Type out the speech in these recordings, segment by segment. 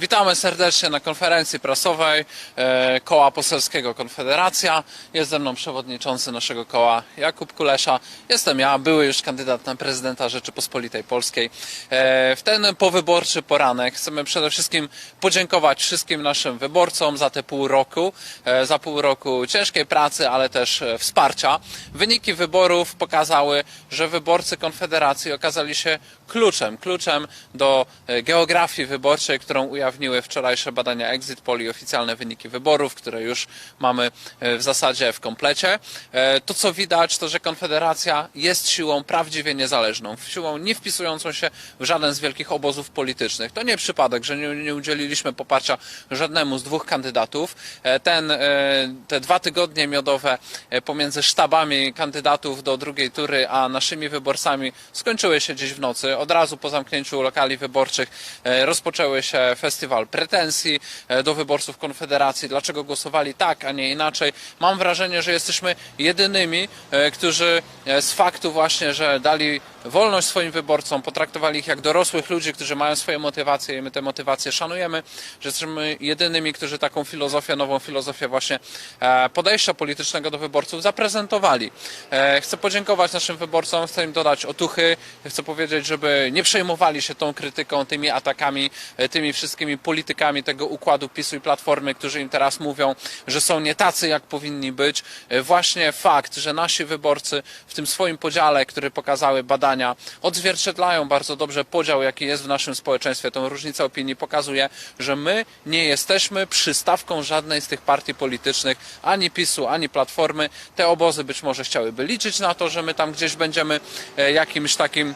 Witamy serdecznie na konferencji prasowej e, Koła Poselskiego Konfederacja. Jest ze mną przewodniczący naszego koła Jakub Kulesza. Jestem ja, były już kandydat na prezydenta Rzeczypospolitej Polskiej. E, w ten powyborczy poranek chcemy przede wszystkim podziękować wszystkim naszym wyborcom za te pół roku, e, za pół roku ciężkiej pracy, ale też wsparcia. Wyniki wyborów pokazały, że wyborcy Konfederacji okazali się kluczem, kluczem do geografii wyborczej, którą ujawniły wczorajsze badania Exit Poll i oficjalne wyniki wyborów, które już mamy e, w zasadzie w komplecie. E, To, co widać, to, że Konfederacja jest siłą prawdziwie niezależną, siłą nie wpisującą się w żaden z wielkich obozów politycznych. To nie przypadek, że nie, nie udzieliliśmy poparcia żadnemu z dwóch kandydatów. E, Ten, te dwa tygodnie miodowe pomiędzy sztabami kandydatów do drugiej tury, a naszymi wyborcami skończyły się dziś w nocy. Od razu po zamknięciu lokali wyborczych rozpoczęły się festiwal pretensji e, do wyborców Konfederacji. Dlaczego głosowali tak, a nie inaczej? Mam wrażenie, że jesteśmy jedynymi, e, którzy e, z faktu właśnie, że dali wolność swoim wyborcom, potraktowali ich jak dorosłych ludzi, którzy mają swoje motywacje i my te motywacje szanujemy, że jesteśmy jedynymi, którzy taką filozofię, nową filozofię właśnie podejścia politycznego do wyborców zaprezentowali. Chcę podziękować naszym wyborcom, chcę im dodać otuchy, chcę powiedzieć, żeby nie przejmowali się tą krytyką, tymi atakami, tymi wszystkimi politykami tego układu PiSu i Platformy, którzy im teraz mówią, że są nie tacy, jak powinni być. E, Właśnie fakt, że nasi wyborcy w tym swoim podziale, który pokazały badania, odzwierciedlają bardzo dobrze podział, jaki jest w naszym społeczeństwie. Tą różnicę opinii pokazuje, że my nie jesteśmy przystawką żadnej z tych partii politycznych, ani PiSu, ani Platformy. Te obozy być może chciałyby liczyć na to, że my tam gdzieś będziemy e, jakimś takim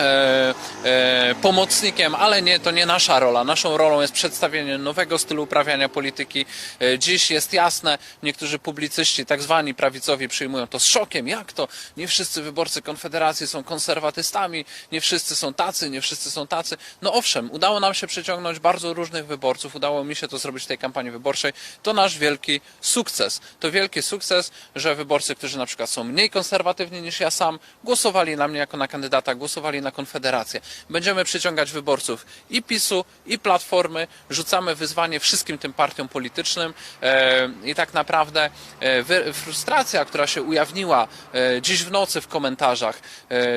e, e, pomocnikiem, ale nie, to nie nasza rola. Naszą rolą jest przedstawienie nowego stylu uprawiania polityki. E, dziś jest jasne, niektórzy publicyści, tak zwani prawicowi, przyjmują to z szokiem. Jak to? Nie wszyscy wyborcy Konfederacji są konserwatystami, nie wszyscy są tacy, nie wszyscy są tacy. No owszem, udało nam się przyciągnąć bardzo różnych wyborców, udało mi się to zrobić w tej kampanii wyborczej. To nasz wielki sukces. To wielki sukces, że wyborcy, którzy na przykład są mniej konserwatywni niż ja sam, głosowali na mnie jako na kandydata, głosowali na Konfederację. Będziemy przyciągać wyborców i PiSu, i Platformy. Rzucamy wyzwanie wszystkim tym partiom politycznym e, i tak naprawdę e, frustracja, która się ujawniła e, dziś w nocy w komentarzach,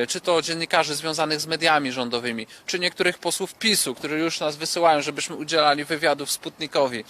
czy to dziennikarzy związanych z mediami rządowymi, czy niektórych posłów PiSu, którzy już nas wysyłają, żebyśmy udzielali wywiadów Sputnikowi,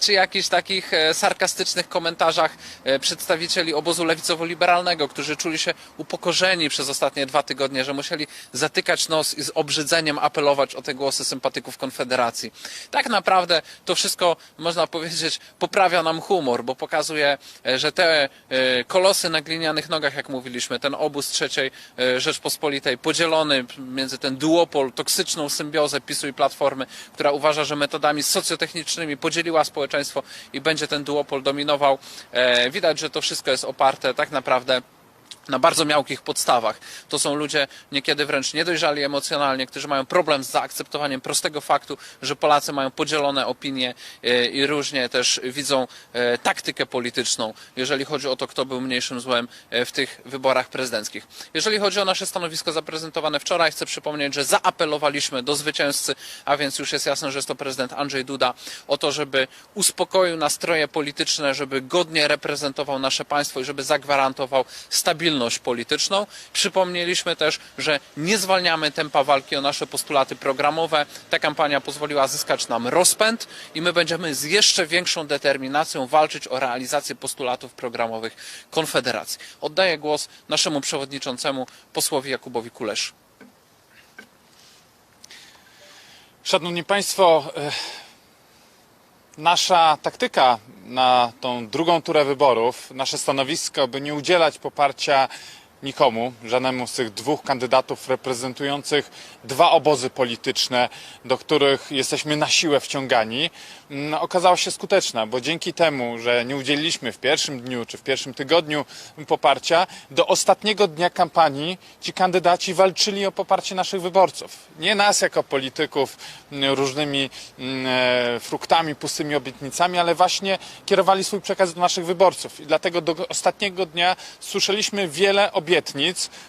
czy jakichś takich sarkastycznych komentarzach przedstawicieli obozu lewicowo-liberalnego, którzy czuli się upokorzeni przez ostatnie dwa tygodnie, że musieli zatykać nos i z obrzydzeniem apelować o te głosy sympatyków Konfederacji. Tak naprawdę to wszystko, można powiedzieć, poprawia nam humor, bo pokazuje, e, że te e, kolosy na glinianych nogach, jak mówiliśmy, ten obóz trzeciej e, Rzeczpospolitej, podzielony między ten duopol, toksyczną symbiozę PiSu i Platformy, która uważa, że metodami socjotechnicznymi podzieliła społeczeństwo i będzie ten duopol dominował. Widać, że to wszystko jest oparte tak naprawdę na bardzo miałkich podstawach. To są ludzie niekiedy wręcz niedojrzali emocjonalnie, którzy mają problem z zaakceptowaniem prostego faktu, że Polacy mają podzielone opinie e, i różnie też widzą e, taktykę polityczną, jeżeli chodzi o to, kto był mniejszym złem e, w tych wyborach prezydenckich. Jeżeli chodzi o nasze stanowisko zaprezentowane wczoraj, chcę przypomnieć, że zaapelowaliśmy do zwycięzcy, a więc już jest jasne, że jest to prezydent Andrzej Duda, o to, żeby uspokoił nastroje polityczne, żeby godnie reprezentował nasze państwo i żeby zagwarantował stabilność polityczną. Przypomnieliśmy też, że nie zwalniamy tempa walki o nasze postulaty programowe. Ta kampania pozwoliła zyskać nam rozpęd i my będziemy z jeszcze większą determinacją walczyć o realizację postulatów programowych Konfederacji. Oddaję głos naszemu przewodniczącemu posłowi Jakubowi Kulesz. Szanowni Państwo, e, nasza taktyka na tą drugą turę wyborów, nasze stanowisko, by nie udzielać poparcia nikomu, żadnemu z tych dwóch kandydatów reprezentujących dwa obozy polityczne, do których jesteśmy na siłę wciągani, mm, okazała się skuteczna, bo dzięki temu, że nie udzieliliśmy w pierwszym dniu czy w pierwszym tygodniu poparcia, do ostatniego dnia kampanii ci kandydaci walczyli o poparcie naszych wyborców. Nie nas jako polityków mm, różnymi mm, e, fruktami, pustymi obietnicami, ale właśnie kierowali swój przekaz do naszych wyborców. I dlatego do ostatniego dnia słyszeliśmy wiele obietnic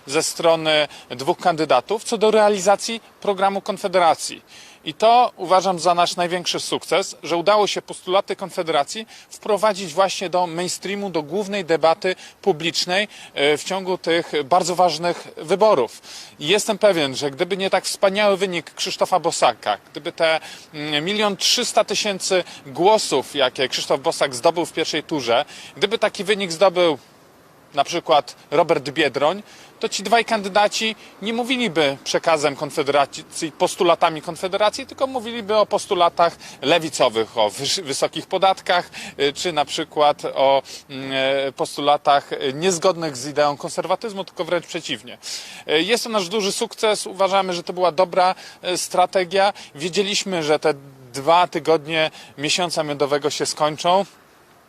ze strony dwóch kandydatów co do realizacji programu Konfederacji. I to uważam za nasz największy sukces, że udało się postulaty Konfederacji wprowadzić właśnie do mainstreamu, do głównej debaty publicznej e, w ciągu tych bardzo ważnych wyborów. I jestem pewien, że gdyby nie tak wspaniały wynik Krzysztofa Bosaka, gdyby te mm, milion trzysta tysięcy głosów, jakie Krzysztof Bosak zdobył w pierwszej turze, gdyby taki wynik zdobył na przykład Robert Biedroń, to ci dwaj kandydaci nie mówiliby przekazem Konfederacji, postulatami Konfederacji, tylko mówiliby o postulatach lewicowych, o wysokich podatkach, y, czy na przykład o mm, e, postulatach niezgodnych z ideą konserwatyzmu, tylko wręcz przeciwnie. Y, Jest to nasz duży sukces. Uważamy, że to była dobra y, strategia. Wiedzieliśmy, że te dwa tygodnie miesiąca miodowego się skończą.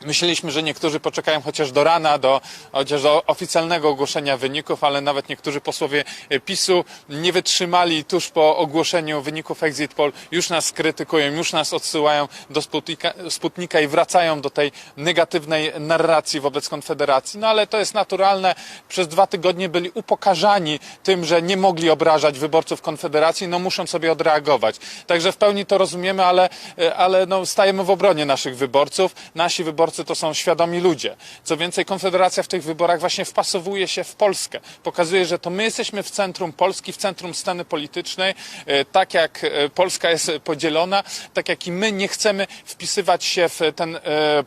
Myśleliśmy, że niektórzy poczekają chociaż do rana, do, chociaż do oficjalnego ogłoszenia wyników, ale nawet niektórzy posłowie PiSu nie wytrzymali tuż po ogłoszeniu wyników Exit Poll, już nas krytykują, już nas odsyłają do Sputnika, Sputnika i wracają do tej negatywnej narracji wobec Konfederacji. No ale to jest naturalne. Przez dwa tygodnie byli upokarzani tym, że nie mogli obrażać wyborców Konfederacji, no muszą sobie odreagować. Także w pełni to rozumiemy, ale, ale no, stajemy w obronie naszych wyborców. Nasi wyborcy to są świadomi ludzie. Co więcej, Konfederacja w tych wyborach właśnie wpasowuje się w Polskę. Pokazuje, że to my jesteśmy w centrum Polski, w centrum sceny politycznej. E, Tak jak e, Polska jest podzielona, tak jak i my nie chcemy wpisywać się w ten e,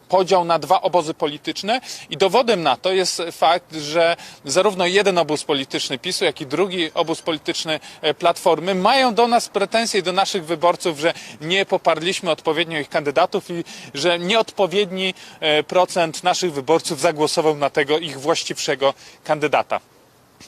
podział na dwa obozy polityczne. I dowodem na to jest fakt, że zarówno jeden obóz polityczny PiSu, jak i drugi obóz polityczny Platformy mają do nas pretensje do naszych wyborców, że nie poparliśmy odpowiednio ich kandydatów i że nieodpowiedni procent naszych wyborców zagłosował na tego ich właściwszego kandydata.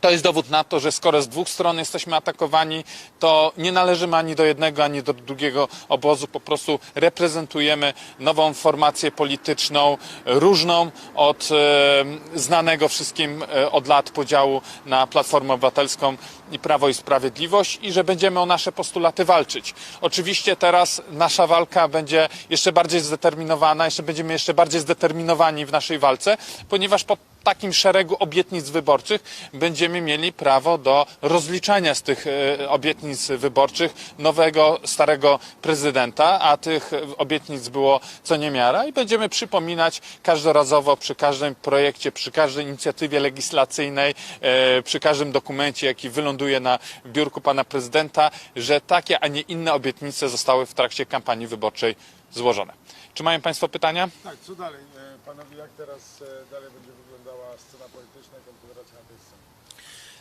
To jest dowód na to, że skoro z dwóch stron jesteśmy atakowani, to nie należymy ani do jednego, ani do drugiego obozu. Po prostu reprezentujemy nową formację polityczną, różną od e, znanego wszystkim e, od lat podziału na Platformę Obywatelską i Prawo i Sprawiedliwość i że będziemy o nasze postulaty walczyć. Oczywiście teraz nasza walka będzie jeszcze bardziej zdeterminowana, jeszcze będziemy jeszcze bardziej zdeterminowani w naszej walce, ponieważ po takim szeregu obietnic wyborczych będziemy mieli prawo do rozliczania z tych e, obietnic wyborczych nowego, starego prezydenta, a tych obietnic było co niemiara i będziemy przypominać każdorazowo przy każdym projekcie, przy każdej inicjatywie legislacyjnej, e, przy każdym dokumencie, jaki wyląduje na biurku pana prezydenta, że takie, a nie inne obietnice zostały w trakcie kampanii wyborczej złożone. Czy mają Państwo pytania? Tak, co dalej? E, Panowie, jak teraz dalej będzie scena polityczna i Konfederacja na tej scenie?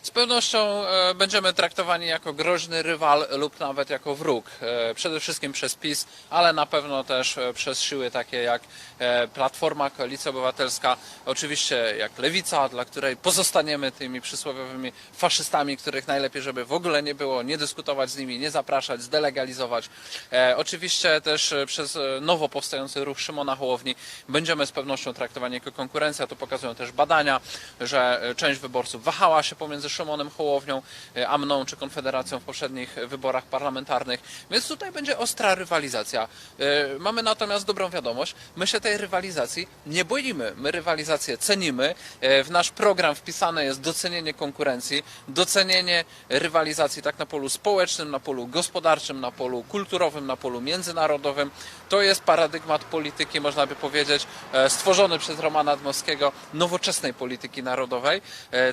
Z pewnością e, będziemy traktowani jako groźny rywal lub nawet jako wróg. E, Przede wszystkim przez PiS, ale na pewno też e, przez siły takie jak Platforma, Koalicja Obywatelska, oczywiście jak Lewica, dla której pozostaniemy tymi przysłowiowymi faszystami, których najlepiej, żeby w ogóle nie było, nie dyskutować z nimi, nie zapraszać, zdelegalizować. Oczywiście też przez nowo powstający ruch Szymona Hołowni będziemy z pewnością traktowani jako konkurencja. To pokazują też badania, że część wyborców wahała się pomiędzy Szymonem Hołownią, e, a mną czy Konfederacją w poprzednich wyborach parlamentarnych. Więc tutaj będzie ostra rywalizacja. E, Mamy natomiast dobrą wiadomość. My się tej rywalizacji nie boimy. My rywalizację cenimy. E, W nasz program wpisane jest docenienie konkurencji, docenienie rywalizacji tak na polu społecznym, na polu gospodarczym, na polu kulturowym, na polu międzynarodowym. To jest paradygmat polityki, można by powiedzieć, stworzony przez Romana Dmowskiego, nowoczesnej polityki narodowej.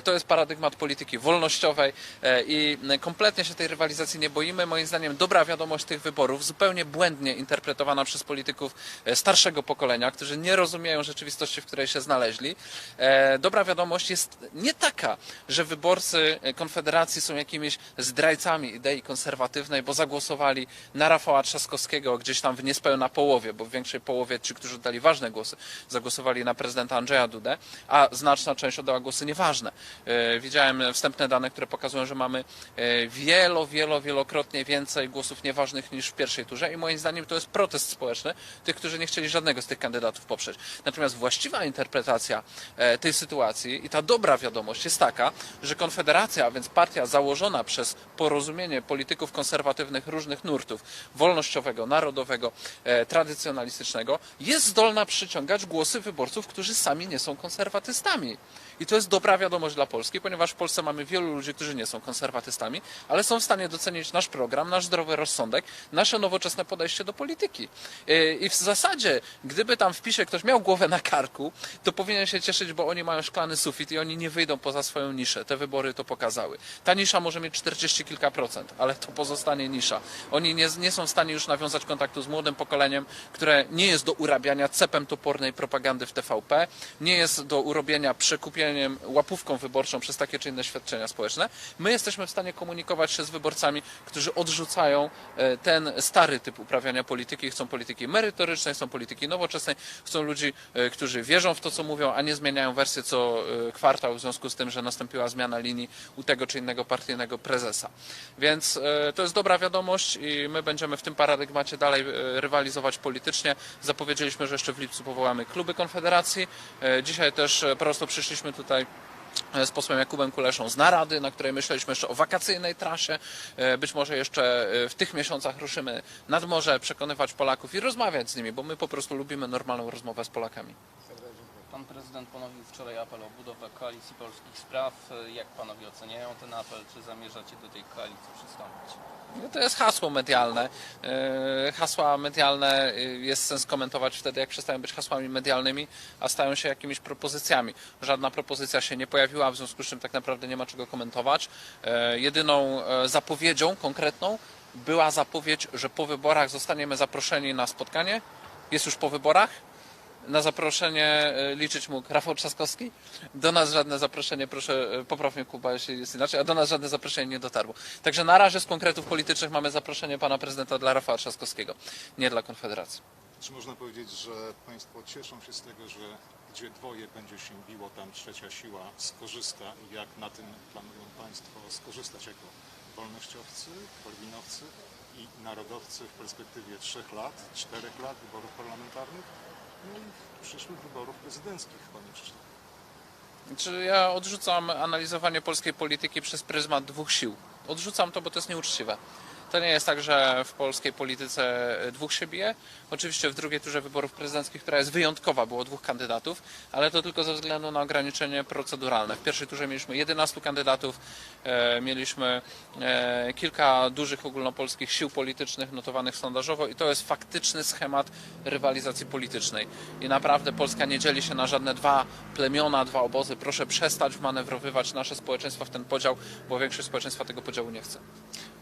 To jest paradygmat polityki wolnościowej e, i kompletnie się tej rywalizacji nie boimy. Moim zdaniem dobra wiadomość tych wyborów, zupełnie błędnie interpretowana przez polityków e, starszego pokolenia, którzy nie rozumieją rzeczywistości, w której się znaleźli. E, Dobra wiadomość jest nie taka, że wyborcy Konfederacji są jakimiś zdrajcami idei konserwatywnej, bo zagłosowali na Rafała Trzaskowskiego gdzieś tam w niespełna połowie, bo w większej połowie ci, którzy oddali ważne głosy, zagłosowali na prezydenta Andrzeja Dudę, a znaczna część oddała głosy nieważne. Widziałem wstępne dane, które pokazują, że mamy e, wielo, wielo, wielokrotnie więcej głosów nieważnych niż w pierwszej turze i moim zdaniem to jest protest społeczny tych, którzy nie chcieli żadnego z tych kandydatów poprzeć. Natomiast właściwa interpretacja e, tej sytuacji i ta dobra wiadomość jest taka, że Konfederacja, a więc partia założona przez porozumienie polityków konserwatywnych różnych nurtów, wolnościowego, narodowego, e, tradycjonalistycznego, jest zdolna przyciągać głosy wyborców, którzy sami nie są konserwatystami. I to jest dobra wiadomość dla Polski, ponieważ w Polsce mamy wielu ludzi, którzy nie są konserwatystami, ale są w stanie docenić nasz program, nasz zdrowy rozsądek, nasze nowoczesne podejście do polityki. Yy, I w zasadzie, gdyby tam w PiSie ktoś miał głowę na karku, to powinien się cieszyć, bo oni mają szklany sufit i oni nie wyjdą poza swoją niszę. Te wybory to pokazały. Ta nisza może mieć 40 kilka procent, ale to pozostanie nisza. Oni nie, nie są w stanie już nawiązać kontaktu z młodym pokoleniem, które nie jest do urabiania cepem topornej propagandy w TVP, nie jest do urobienia łapówką wyborczą przez takie czy inne świadczenia społeczne. My jesteśmy w stanie komunikować się z wyborcami, którzy odrzucają e, ten stary typ uprawiania polityki, chcą polityki merytorycznej, chcą polityki nowoczesnej, chcą ludzi, e, którzy wierzą w to, co mówią, a nie zmieniają wersję co e, kwartał w związku z tym, że nastąpiła zmiana linii u tego czy innego partyjnego prezesa. Więc to jest dobra wiadomość i my będziemy w tym paradygmacie dalej rywalizować politycznie. Zapowiedzieliśmy, że jeszcze w lipcu powołamy kluby Konfederacji. Dzisiaj też po prostu przyszliśmy tutaj e, z posłem Jakubem Kuleszą z narady, na której myśleliśmy jeszcze o wakacyjnej trasie. E, Być może jeszcze e, w tych miesiącach ruszymy nad morze, przekonywać Polaków i rozmawiać z nimi, bo my po prostu lubimy normalną rozmowę z Polakami. Pan prezydent ponowił wczoraj apel o budowę koalicji polskich spraw. Jak panowie oceniają ten apel? Czy zamierzacie do tej koalicji przystąpić? No to jest hasło medialne. E, Hasła medialne e, jest sens komentować wtedy, jak przestają być hasłami medialnymi, a stają się jakimiś propozycjami. Żadna propozycja się nie pojawiła, w związku z czym tak naprawdę nie ma czego komentować. E, Jedyną zapowiedzią konkretną była zapowiedź, że po wyborach zostaniemy zaproszeni na spotkanie. Jest już po wyborach. Na zaproszenie e, liczyć mógł Rafał Trzaskowski. Do nas żadne zaproszenie, proszę, e, popraw mnie Kuba, jeśli jest inaczej, a do nas żadne zaproszenie nie dotarło. Także na razie z konkretów politycznych mamy zaproszenie pana prezydenta dla Rafała Trzaskowskiego, nie dla Konfederacji. Czy można powiedzieć, że Państwo cieszą się z tego, że gdzie dwoje będzie się biło, tam trzecia siła skorzysta i jak na tym planują Państwo skorzystać jako wolnościowcy, korwinowcy i narodowcy w perspektywie trzech lat, czterech lat wyborów parlamentarnych przyszłych wyborów prezydenckich, Panie Krzysztofie? Czy ja odrzucam analizowanie polskiej polityki przez pryzmat dwóch sił? Odrzucam to, bo to jest nieuczciwe. To nie jest tak, że w polskiej polityce dwóch się bije. Oczywiście w drugiej turze wyborów prezydenckich, która jest wyjątkowa, było dwóch kandydatów, ale to tylko ze względu na ograniczenie proceduralne. W pierwszej turze mieliśmy 11 kandydatów, e, mieliśmy e, kilka dużych ogólnopolskich sił politycznych notowanych sondażowo i to jest faktyczny schemat rywalizacji politycznej. I naprawdę Polska nie dzieli się na żadne dwa plemiona, dwa obozy. Proszę przestać wmanewrowywać nasze społeczeństwo w ten podział, bo większość społeczeństwa tego podziału nie chce.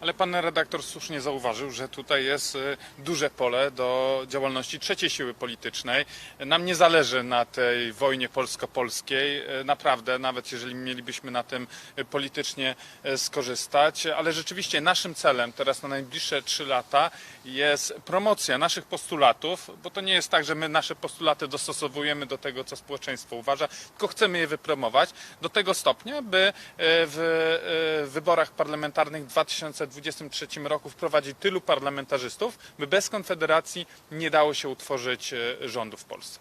Ale pan redaktor słusznie zauważył, że tutaj jest y, duże pole do działalności trzeciej siły politycznej. Nam nie zależy na tej wojnie polsko-polskiej, y, naprawdę, nawet jeżeli mielibyśmy na tym y, politycznie skorzystać, ale rzeczywiście naszym celem teraz na najbliższe trzy lata jest promocja naszych postulatów, bo to nie jest tak, że my nasze postulaty dostosowujemy do tego, co społeczeństwo uważa, tylko chcemy je wypromować do tego stopnia, by w wyborach parlamentarnych w 2023 roku wprowadzić tylu parlamentarzystów, by bez Konfederacji nie dało się utworzyć y, rządu w Polsce.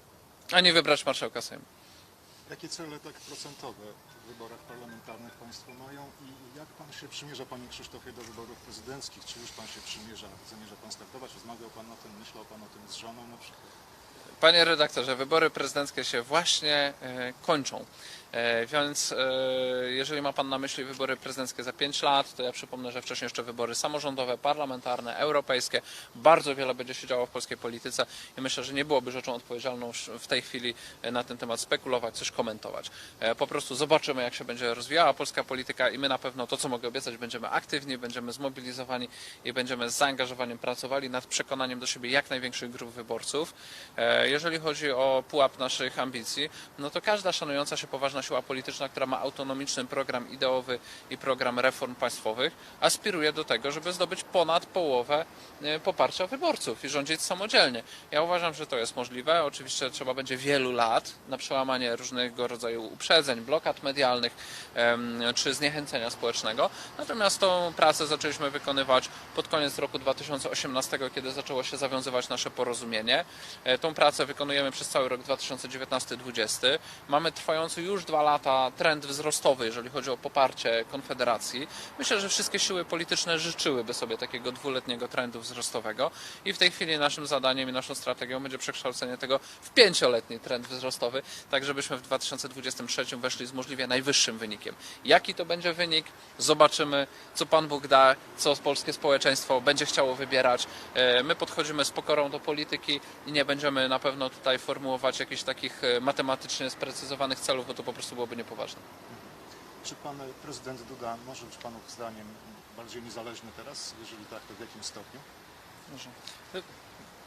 A nie wybrać marszałka Sejmu. Jakie cele tak procentowe w wyborach parlamentarnych Państwo mają i jak Pan się przymierza, Panie Krzysztofie, do wyborów prezydenckich? Czy już Pan się przymierza, zamierza Pan startować? Rozmawiał Pan o tym, myślał Pan o tym z żoną na przykład? Panie redaktorze, wybory prezydenckie się właśnie e, kończą. E, więc e, jeżeli ma Pan na myśli wybory prezydenckie za 5 lat, to ja przypomnę, że wcześniej jeszcze wybory samorządowe, parlamentarne, europejskie. Bardzo wiele będzie się działo w polskiej polityce i myślę, że nie byłoby rzeczą odpowiedzialną w tej chwili e, na ten temat spekulować, coś komentować. Po prostu zobaczymy, jak się będzie rozwijała polska polityka i my na pewno to, co mogę obiecać, będziemy aktywni, będziemy zmobilizowani i będziemy z zaangażowaniem pracowali nad przekonaniem do siebie jak największych grup wyborców. Jeżeli chodzi o pułap naszych ambicji, no to każda szanująca się poważna siła polityczna, która ma autonomiczny program ideowy i program reform państwowych, aspiruje do tego, żeby zdobyć ponad połowę e, poparcia wyborców i rządzić samodzielnie. Ja uważam, że to jest możliwe. Oczywiście trzeba będzie wielu lat na przełamanie różnego rodzaju uprzedzeń, blokad medialnych czy zniechęcenia społecznego. Natomiast tą pracę zaczęliśmy wykonywać pod koniec roku 2018, kiedy zaczęło się zawiązywać nasze porozumienie. E, Tą pracę wykonujemy przez cały rok 2019-2020. Mamy trwający już dwa lata trend wzrostowy, jeżeli chodzi o poparcie Konfederacji. Myślę, że wszystkie siły polityczne życzyłyby sobie takiego dwuletniego trendu wzrostowego i w tej chwili naszym zadaniem i naszą strategią będzie przekształcenie tego w pięcioletni trend wzrostowy, tak żebyśmy w 2023 weszli z możliwie najwyższym wynikiem. Jaki to będzie wynik? Zobaczymy, co Pan Bóg da, co polskie społeczeństwo będzie chciało wybierać. E, My podchodzimy z pokorą do polityki i nie będziemy na pewno tutaj formułować jakichś takich e, matematycznie sprecyzowanych celów, bo to po prostu byłoby niepoważne. Czy pan prezydent Duda może być panu zdaniem bardziej niezależny teraz? Jeżeli tak, to w jakim stopniu?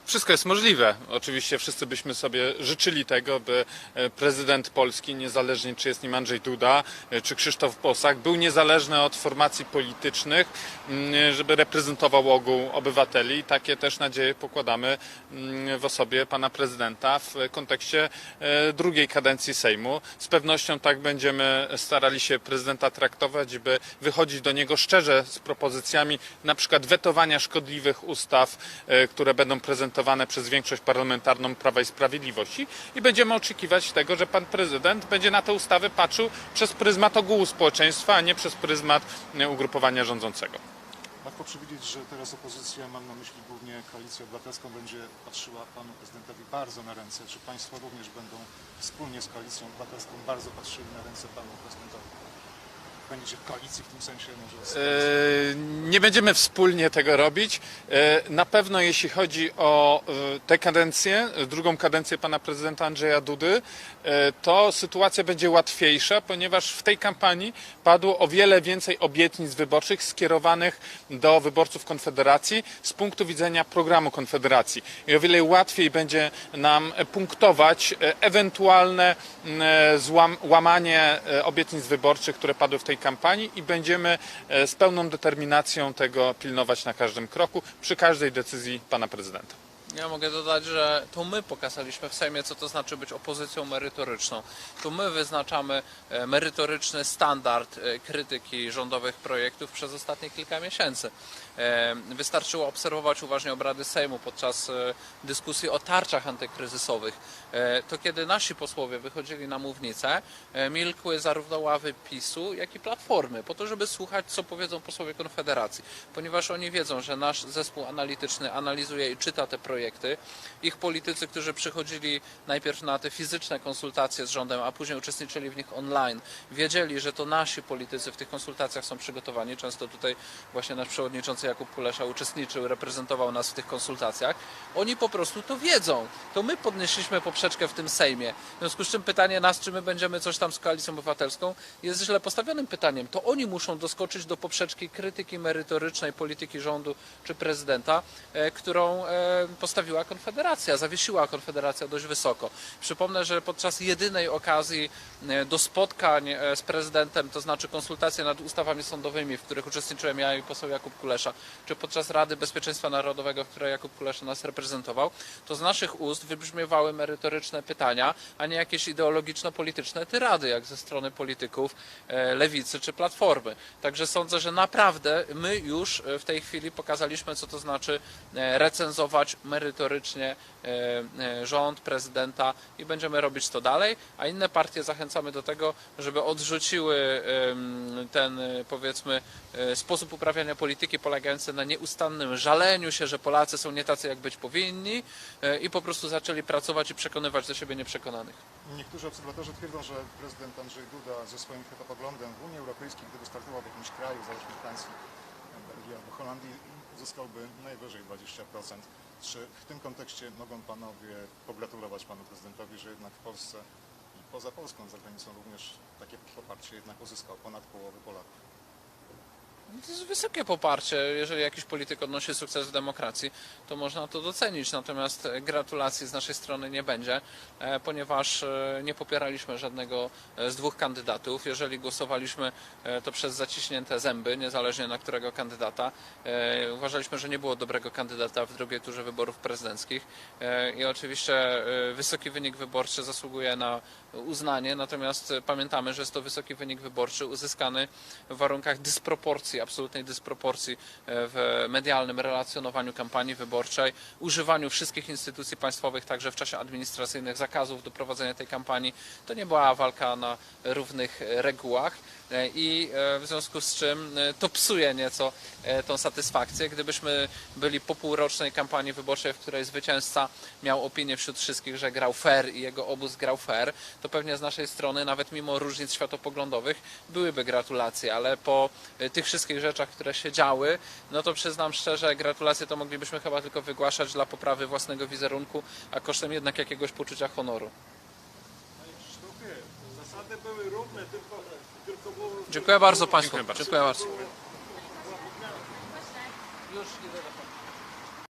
Wszystko jest możliwe. Oczywiście wszyscy byśmy sobie życzyli tego, by e, prezydent Polski, niezależnie czy jest nim Andrzej Duda, e, czy Krzysztof Bosak, był niezależny od formacji politycznych, mm, żeby reprezentował ogół obywateli. Takie też nadzieje pokładamy mm, w osobie pana prezydenta w kontekście e, drugiej kadencji Sejmu. Z pewnością tak będziemy starali się prezydenta traktować, by wychodzić do niego szczerze z propozycjami na przykład wetowania szkodliwych ustaw, e, które będą prezentowane przez większość parlamentarną Prawa i Sprawiedliwości i będziemy oczekiwać tego, że pan prezydent będzie na te ustawy patrzył przez pryzmat ogółu społeczeństwa, a nie przez pryzmat e, ugrupowania rządzącego. Łatwo przewidzieć, że teraz opozycja, mam na myśli głównie koalicję obywatelską, będzie patrzyła panu prezydentowi bardzo na ręce. Czy państwo również będą wspólnie z koalicją obywatelską bardzo patrzyli na ręce panu prezydentowi? Będziecie w koalicji w tym sensie może. E, Nie będziemy wspólnie tego robić. E, Na pewno jeśli chodzi o e, tę kadencję, drugą kadencję pana prezydenta Andrzeja Dudy, to sytuacja będzie łatwiejsza, ponieważ w tej kampanii padło o wiele więcej obietnic wyborczych skierowanych do wyborców Konfederacji z punktu widzenia programu Konfederacji. I o wiele łatwiej będzie nam punktować e, ewentualne e, łamanie e, obietnic wyborczych, które padły w tej kampanii i będziemy e, z pełną determinacją tego pilnować na każdym kroku, przy każdej decyzji pana prezydenta. Ja mogę dodać, że to my pokazaliśmy w Sejmie, co to znaczy być opozycją merytoryczną. To my wyznaczamy e, merytoryczny standard e, krytyki rządowych projektów przez ostatnie kilka miesięcy. E, Wystarczyło obserwować uważnie obrady Sejmu podczas e, dyskusji o tarczach antykryzysowych. E, To kiedy nasi posłowie wychodzili na mównicę, milkły zarówno ławy PiSu, jak i Platformy, po to, żeby słuchać, co powiedzą posłowie Konfederacji. Ponieważ oni wiedzą, że nasz zespół analityczny analizuje i czyta te projekty. Ich politycy, którzy przychodzili najpierw na te fizyczne konsultacje z rządem, a później uczestniczyli w nich online, wiedzieli, że to nasi politycy w tych konsultacjach są przygotowani. Często tutaj właśnie nasz przewodniczący Jakub Kulesza uczestniczył, reprezentował nas w tych konsultacjach. Oni po prostu to wiedzą. To my podnieśliśmy poprzeczkę w tym Sejmie. W związku z czym pytanie nas, czy my będziemy coś tam z Koalicją Obywatelską, jest źle postawionym pytaniem. To oni muszą doskoczyć do poprzeczki krytyki merytorycznej polityki rządu czy prezydenta, e, którą e, postawiła Konfederacja, zawiesiła Konfederacja dość wysoko. Przypomnę, że podczas jedynej okazji e, do spotkań z prezydentem, to znaczy konsultacje nad ustawami sądowymi, w których uczestniczyłem ja i poseł Jakub Kulesza, czy podczas Rady Bezpieczeństwa Narodowego, w której Jakub Kulesza nas reprezentował, to z naszych ust wybrzmiewały merytoryczne pytania, a nie jakieś ideologiczno-polityczne tyrady, jak ze strony polityków e, lewicy czy platformy. Także sądzę, że naprawdę my już e, w tej chwili pokazaliśmy, co to znaczy e, recenzować merytorycznie rząd, prezydenta i będziemy robić to dalej, a inne partie zachęcamy do tego, żeby odrzuciły ten powiedzmy sposób uprawiania polityki polegający na nieustannym żaleniu się, że Polacy są nie tacy, jak być powinni e, i po prostu zaczęli pracować i przekonywać do siebie nieprzekonanych. Niektórzy obserwatorzy twierdzą, że prezydent Andrzej Duda ze swoim światopoglądem w Unii Europejskiej, gdyby startował w jakimś kraju, załóżmy Francji, Belgii albo Holandii, uzyskałby najwyżej 20%. Czy w tym kontekście mogą panowie pogratulować panu prezydentowi, że jednak w Polsce i poza Polską, za granicą również takie poparcie jednak uzyskał ponad połowy Polaków? To jest wysokie poparcie. Jeżeli jakiś polityk odnosi sukces w demokracji, to można to docenić. Natomiast gratulacji z naszej strony nie będzie, e, ponieważ e, nie popieraliśmy żadnego e, z dwóch kandydatów. Jeżeli głosowaliśmy, to przez zaciśnięte zęby, niezależnie na którego kandydata. Uważaliśmy, że nie było dobrego kandydata w drugiej turze wyborów prezydenckich. I oczywiście wysoki wynik wyborczy zasługuje na uznanie, natomiast pamiętamy, że jest to wysoki wynik wyborczy uzyskany w warunkach dysproporcji absolutnej dysproporcji e, w medialnym relacjonowaniu kampanii wyborczej, używaniu wszystkich instytucji państwowych, także w czasie administracyjnych zakazów do prowadzenia tej kampanii. To nie była walka na równych regułach e, i e, w związku z czym to psuje nieco tą satysfakcję. Gdybyśmy byli po półrocznej kampanii wyborczej, w której zwycięzca miał opinię wśród wszystkich, że grał fair i jego obóz grał fair, to pewnie z naszej strony, nawet mimo różnic światopoglądowych, byłyby gratulacje, ale po tych wszystkich rzeczach, które się działy, no to przyznam szczerze, gratulacje to moglibyśmy chyba tylko wygłaszać dla poprawy własnego wizerunku, a kosztem jednak jakiegoś poczucia honoru. Zasady były równe, tylko, tylko było... Dziękuję bardzo Państwu. Dziękuję bardzo. Dziękuję bardzo.